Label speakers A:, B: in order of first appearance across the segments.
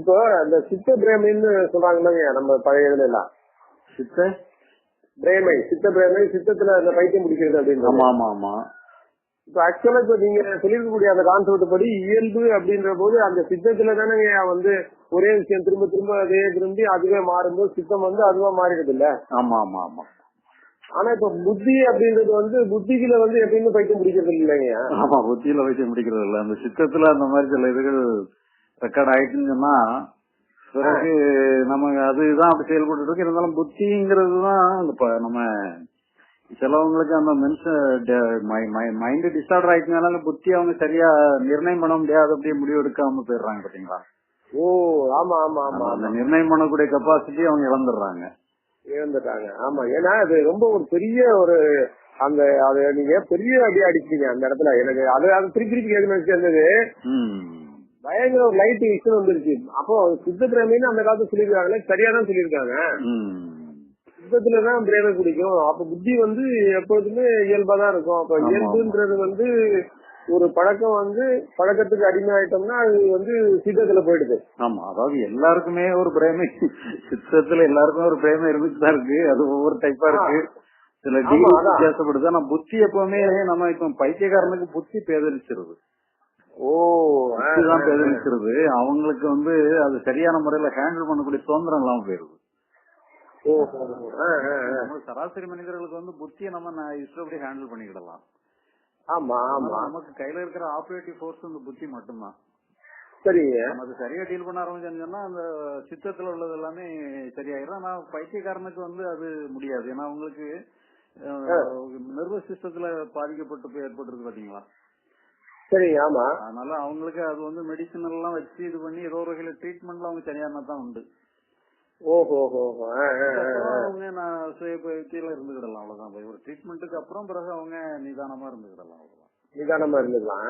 A: இப்போ அந்த சித்த பிரேமைன்னு சொல்றாங்கல்லங்க நம்ம பழைய இதுல எல்லாம்.
B: சித்த?
A: பிரேமை சித்த பிரேமை சித்தத்துல அந்த பைத்தியம் பிடிக்கிறது அப்படின்னு
B: ஆமா ஆமா ஆமா.
A: இப்ப ஆக்சுவலா இப்ப நீங்க சொல்லிருக்கக்கூடிய அந்த கான்செப்ட் படி இயல்பு அப்படின்ற போது அந்த சித்தத்துல தானே வந்து ஒரே விஷயம் திரும்ப திரும்ப அதே திரும்பி அதுவே மாறும்போது சித்தம் வந்து அதுவா மாறிடுது இல்ல?
B: ஆமா ஆமா ஆமா.
A: ஆனா இப்ப புத்தி அப்படின்றது வந்து புத்திக்குள்ள வந்து எப்பயுமே பைத்தியம் பிடிக்கிறது இல்லைங்க.
B: ஆமா புத்தியில வச்சு முடிக்கிறது இல்ல. அந்த சித்தத்துல அந்த மாதிரி சில இதுகள் ரெக்கார்ட் ஆயிட்டுன்னு சொன்னா பிறகு நம்ம அதுதான் அப்படி செயல்பட்டு இருக்கு இருந்தாலும் புத்திங்கிறது தான் இப்ப நம்ம சிலவங்களுக்கு அந்த மனுஷன் மைண்ட் டிஸ்ஆர்டர் ஆயிட்டுனால புத்தி அவங்க சரியா நிர்ணயம் பண்ண முடியாது அப்படியே முடிவு எடுக்காம போயிடுறாங்க பாத்தீங்களா
A: ஓ ஆமா ஆமா ஆமா
B: அந்த நிர்ணயம் பண்ணக்கூடிய கெப்பாசிட்டி அவங்க இழந்துடுறாங்க.
A: இழந்துட்டாங்க. ஆமா ஏன்னா அது ரொம்ப ஒரு பெரிய ஒரு அந்த அது நீங்க பெரிய அடி அடிச்சீங்க அந்த இடத்துல? எனக்கு அது அது திருப்பி திருப்பி கேட்கணும் சேர்ந்தது பயங்கர ஒரு லைட் விஷயம் வந்துருச்சு. அப்போ சித்த பிரேமின்னு அந்த காலத்துல சொல்லியிருக்காங்களே சரியா தான் சொல்லியிருக்காங்க.
B: ம்.
A: சித்தத்துல தான் பிரேமை பிடிக்கும் அப்ப புத்தி வந்து எப்பொழுதுமே இயல்பா தான் இருக்கும். அப்ப. இயல்புன்றது வந்து ஒரு பழக்கம் வந்து பழக்கத்துக்கு அடிமை ஆயிட்டோம்னா அது வந்து சித்தத்துல போயிடுது.
B: ஆமா அதாவது எல்லாருக்குமே ஒரு பிரேமை. சித்தத்துல எல்லாருக்குமே ஒரு பிரேமை இருந்துட்டு தான் இருக்கு. அது ஒவ்வொரு டைப்பா இருக்கு. சில டிகிரி. வித்தியாசப்படுது. ஆனா புத்தி எப்பவுமே நம்ம இப்ப பைத்தியக்காரனுக்கு புத்தி பேதலிச்சிருது
A: ஓ
B: புத்தி தான். பேதலிச்சிருது அவங்களுக்கு வந்து அது சரியான முறையில ஹேண்டில் பண்ணக்கூடிய சுதந்திரம் இல்லாம போயிருது. சராசரி மனிதர்களுக்கு வந்து புத்தியை நம்ம இஷ்டப்படி ஹேண்டில் பண்ணிக்கிடலாம்.
A: ஆமா ஆமா.
B: ஆனா நமக்கு கையில இருக்கிற ஆபரேட்டிவ் ஃபோர்ஸ் அந்த புத்தி மட்டும்தான். நம்ம அது சரியா டீல் பண்ண ஆரம்பிச்சோம்னா அந்த சித்தத்துல உள்ளது எல்லாமே சரியாயிரும். ஆனா பைத்தியக்காரனுக்கு வந்து அது முடியாது. ஏன்னா அவங்களுக்கு நர்வஸ் சிஸ்டத்துல பாதிக்கப்பட்டு ஏற்பட்டிருக்கு பாத்தீங்களா?
A: சரிங்க ஆமா.
B: அதனால அவங்களுக்கு அது வந்து மெடிசன் எல்லாம் வச்சு இது பண்ணி ஏதோ ஒரு வகையில ட்ரீட்மெண்ட்ல அவங்க சரியான தான் உண்டு. அவங்க நான் சுய பயிற்சியில இருந்துக்கிடலாம் அவ்வளவுதான். போய் ஒரு ட்ரீட்மெண்ட்டுக்கு அப்புறம் பிறகு அவங்க நிதானமா இருந்துக்கிடலாம் அவ்வளவுதான்.
A: நிதானமா இருந்துக்கலாம்.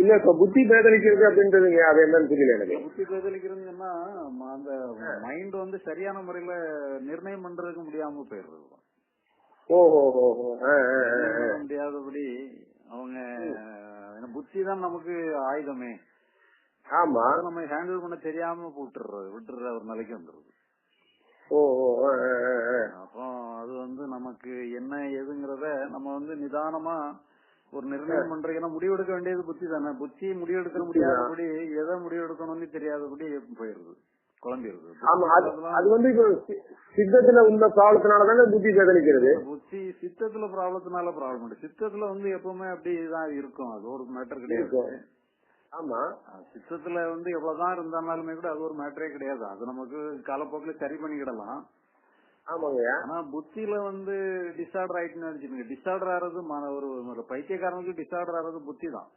A: இல்ல இப்ப புத்தி பேதலிக்கிறது அப்படின்றதுங்க அது என்னன்னு தெரியல எனக்கு.
B: புத்தி பேதலிக்கிறதுன்னா அந்த மைண்ட் வந்து சரியான முறையில நிர்ணயம் பண்றதுக்கு முடியாம போயிடுறது
A: ஓஹோ
B: முடியாதபடி அவங்க புத்தி தான் நமக்கு ஆயுதமே.
A: ஆமா.
B: நம்ம ஹேண்டில் பண்ண தெரியாம விட்டுறது விட்டுற ஒரு நிலைக்கு வந்துருது. அப்போ அது வந்து நமக்கு என்ன ஏதுங்கிறத நம்ம வந்து நிதானமா ஒரு நிர்ணயம் பண்றதுன்னா முடிவெடுக்க வேண்டியது புத்தி தானே. புத்தி முடிவெடுக்க முடியாதபடி எதை முடிவெடுக்கணும்னு தெரியாதபடி போயிருது
A: ஆமா அது அது வந்து சித்தத்துல உள்ள ப்ராப்ளத்தினால தானே புத்தி பேதலிக்கிறது
B: புத்தி சித்தத்துல ப்ராப்ளத்தினால ப்ராப்ளம் சித்தத்துல வந்து எப்பவுமே அப்படிதான் இருக்கும். அது ஒரு மேட்டர் கிடையாது.
A: ஆமா.
B: சித்தத்துல வந்து எவ்வளவுதான் இருந்தாலுமே கூட அது ஒரு மேட்டரே கிடையாது. அது நமக்கு காலப்போக்குல சரி பண்ணிக்கிடலாம்.
A: ஆமாங்க.
B: ஆனா புத்தியில வந்து டிசார்டர் ஆயிட்டுன்னு நினைச்சுங்க டிசார்டர் ஆறது ஒரு பைத்தியக்காரனுக்கு டிசார்டர் ஆறது புத்தி தான்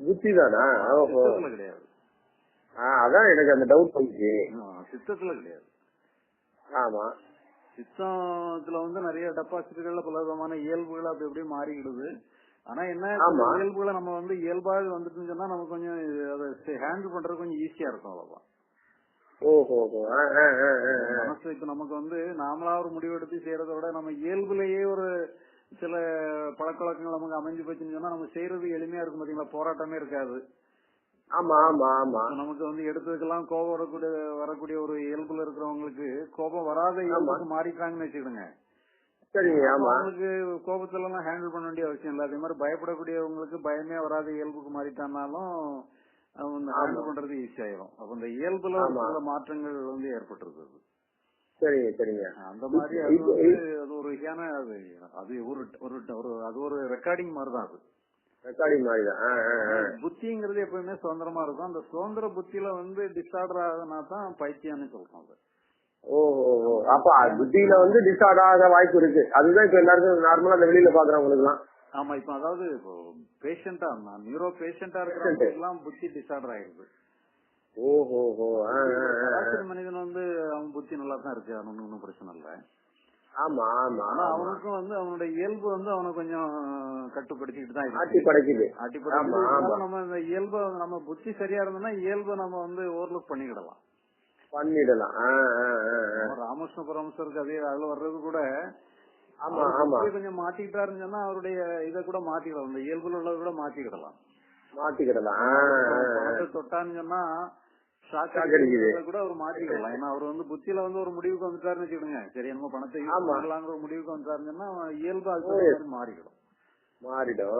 A: புத்தி தானா
B: கிடையாது.
A: அதான் எனக்கு அந்த டவுட்
B: ஆஹ் சித்தத்துல கிடையாது.
A: ஆமா.
B: சித்தத்துல வந்து நிறைய டெபாசிட்டுகள்ல பல விதமான இயல்புகள் அப்படி அப்படியே மாறிக்கிடுது. ஆனா என்ன. இயல்புகளை நம்ம வந்து இயல்பாக வந்துட்டுன்னு சொன்னா நமக்கு கொஞ்சம் அதை ஹேண்டில் பண்றது கொஞ்சம் ஈஸியா இருக்கும் அவ்வளவுதான். மனசு இப்ப நமக்கு வந்து நாமளா ஒரு முடிவெடுத்து செய்யறதை விட நம்ம இயல்புலயே ஒரு சில பழக்க வழக்கங்கள் நமக்கு அமைஞ்சு போச்சுன்னு சொன்னா நம்ம செய்யறது எளிமையா இருக்கும் பாத்தீங்களா? போராட்டமே இருக்காது.
A: ஆமா ஆமா ஆமா.
B: நமக்கு வந்து எடுத்ததுக்கெல்லாம் கோபம் வரக்கூடிய வரக்கூடிய ஒரு இயல்புல இருக்கிறவங்களுக்கு கோபம் வராத இயல்புக்கு மாறிட்டாங்கன்னு
A: ஆமா.
B: அவங்களுக்கு கோபத்துல எல்லாம் ஹேண்டில் பண்ண வேண்டிய அவசியம் இல்லை. அதே மாதிரி பயப்படக்கூடியவங்களுக்கு பயமே வராத இயல்புக்கு மாறிட்டானாலும் ஹேண்டில் பண்றது ஈஸி ஆயிரும். அப்ப இந்த இயல்புல. சில மாற்றங்கள் வந்து ஏற்பட்டிருக்கு
A: சரிங்க. சரிங்க
B: அந்த மாதிரி அது வந்து அது ஒரு வகையான அது அது ஒரு ஒரு அது ஒரு ரெக்கார்டிங் மாதிரி தான் அது.
A: ரெக்கார்டிங் மாதிரி தான் ஆ,
B: புத்திங்கிறது எப்பவுமே சுதந்திரமா இருக்கும். அந்த சுதந்திர புத்தியில வந்து டிஸ்ஆர்டர் ஆகுதுன்னா தான் பைத்தியம்னு சொல்றோம்
A: ஓஹோ. அப்ப புத்தியில வந்து டிஸ்ஆர்ட் ஆக வாய்ப்பு இருக்கு. அதுதான் இப்ப எல்லாருக்கும் நார்மலா அந்த வெளியில பாக்குறவங்களுக்கு எல்லாம்
B: ஆமா இப்ப அதாவது பேஷண்டா நியூரோ பேஷண்டா இருக்கிறவங்க எல்லாம் புத்தி டிஸ்ஆர்டர் ஆயிருது
A: ஓஹோ
B: மனிதன் வந்து அவன் புத்தி நல்லா தான் இருக்கு ஒன்றும் பிரச்சனை இல்லை.
A: ஆமா ஆமா
B: ஆனா. அவனுக்கும் வந்து அவனோட இயல்பு வந்து அவனை கொஞ்சம் கட்டுப்படுத்திக்கிட்டு தான்
A: ஆட்டி
B: இருக்கு.
A: படைக்குது
B: அடிப்படை
A: ஆமா, ஆமா.
B: நம்ம இந்த இயல்பை நம்ம புத்தி சரியா இருந்தோம்னா இயல்பை நம்ம வந்து ஓவர்லுக் பண்ணிக்கிடலாம்.
A: பண்ணிடலாம்.
B: ராமகிருஷ்ண பரமசருக்கு அதே அதுல வர்றது கூட
A: ஆமா ஆமா.
B: கொஞ்சம் மாத்திக்கிட்டாருன்னு சொன்னா அவருடைய இதை கூட மாத்திக்கிடலாம். இந்த இயல்புல உள்ளதை கூட மாத்திக்கிடலாம்.
A: மாத்திக்கிடலாம்.
B: தொட்டான்னு சொன்னா. கூட அவர் மாற்றிக்கலாம் ஏன்னா அவர் வந்து புத்தியில வந்து ஒரு முடிவுக்கு வந்துட்டாருன்னு வச்சுக்கிடுங்க சரி நம்ம பணத்தை யூஸ். பண்ணலாங்கிற ஒரு முடிவுக்கு வந்துட்டாருன்னா இயல்பா அது மாறிடும்.
A: மாறிடும்.